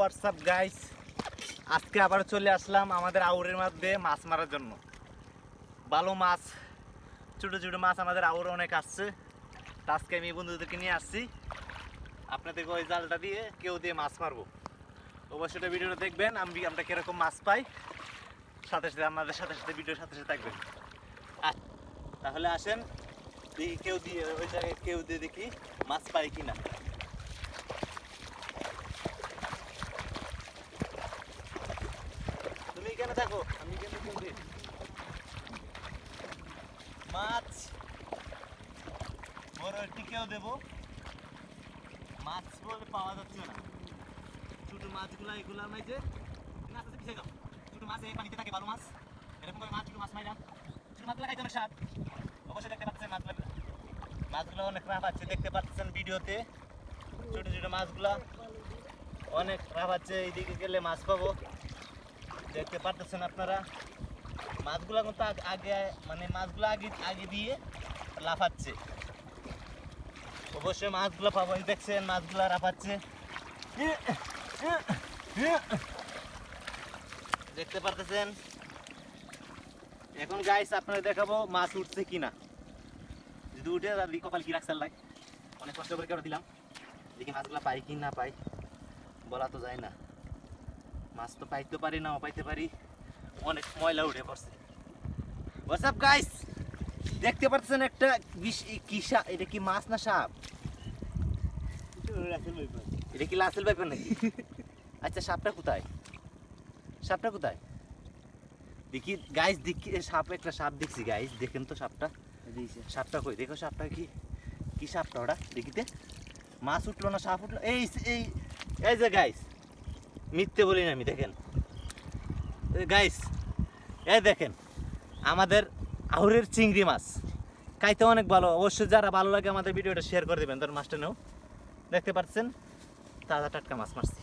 WhatsApp guys আজকে আবার চলে আসলাম আমাদের আউরের মধ্যে মাছ মারার জন্য। ভালো মাছ, ছোটো ছোটো মাছ আমাদের আউরে অনেক আসছে। আজকে আমি বন্ধুদেরকে নিয়ে আসছি। আপনাদেরকে ওই জালটা দিয়ে কেউ দিয়ে মাছ মারবো। অবশ্যই ভিডিওটা দেখবেন, আমি আমরা কীরকম মাছ পাই। সাথে সাথে আমাদের সাথে সাথে ভিডিওর সাথে সাথে থাকবেন। তাহলে আসেন, দেখি কেউ দিয়ে, ওই জায়গায় কেউ দিয়ে দেখি মাছ পাই কিনা। তুমি এখানে থাকো? আমি মাছ। বড় টিকেও দেবো। মাছ বলে পাওয়া যাচ্ছে না। ছোট মাছগুলা এগুলা যে পিছিয়ে যাও ছোট মাছ এই পানিতে থাকে মাছ। এরকম করে মাছ, ছোট মাছ মাইলাম ছোট অনেক স্বাদ। অবশ্যই দেখতে পাচ্ছেন মাছগুলো। মাছগুলো অনেক রাফ আছে, দেখতে পাচ্ছেন ভিডিওতে। ছোট ছোট মাছগুলা। অনেক রাফ আছে, এইদিকে গেলে মাছ পাবো। দেখতে পারতেছেন আপনারা। মাছগুলা কিন্তু আগে মানে মাছগুলো আগে আগে দিয়ে লাফাচ্ছে। অবশ্যই মাছগুলো পাবো। দেখছেন, মাছগুলো লাফাচ্ছে। দেখতে পারতেছেন? এখন গাইস আপনারা দেখাবো মাছ উঠছে কিনা। যদি উঠে, তাহলে কপাল কি রাখছে লাই অনেক কষ্ট করে কেটে দিলাম। দেখি মাছগুলো পাই কি না পাই। বলা তো যায় না। মাছ তো পাইতে পারি নাও পাইতে পারি। অনেক ময়লা উঠে পড়ছে। হোয়াটসঅ্যাপ গাইস দেখতে পাচ্ছেন একটা বিশ- এই কি সাপ এটা কি মাছ না সাপ? এটা কি লাসেল ব্যাপার নাকি? আচ্ছা সাপটা কোথায়? সাপটা কোথায়? দেখি গাইস দেখি সাপ একটা সাপ দেখছি গাইস দেখেন তো সাপটা। সাপটা কই? দেখো সাপটা কি কি সাপটা ওটা? দেখিতে মাছ উঠল না সাপ উঠল এই এই এই যে গাইস মিথ্যে বলি না আমি, দেখেন। গাইস এ দেখেন, আমাদের আহুরের চিংড়ি মাছ। খাইতে অনেক ভালো, অবশ্যই যারা ভালো লাগে আমাদের ভিডিওটা শেয়ার করে দেবেন। তার মাছটা নেও। দেখতে পাচ্ছেন? তাজা টাটকা মাছ মারছি।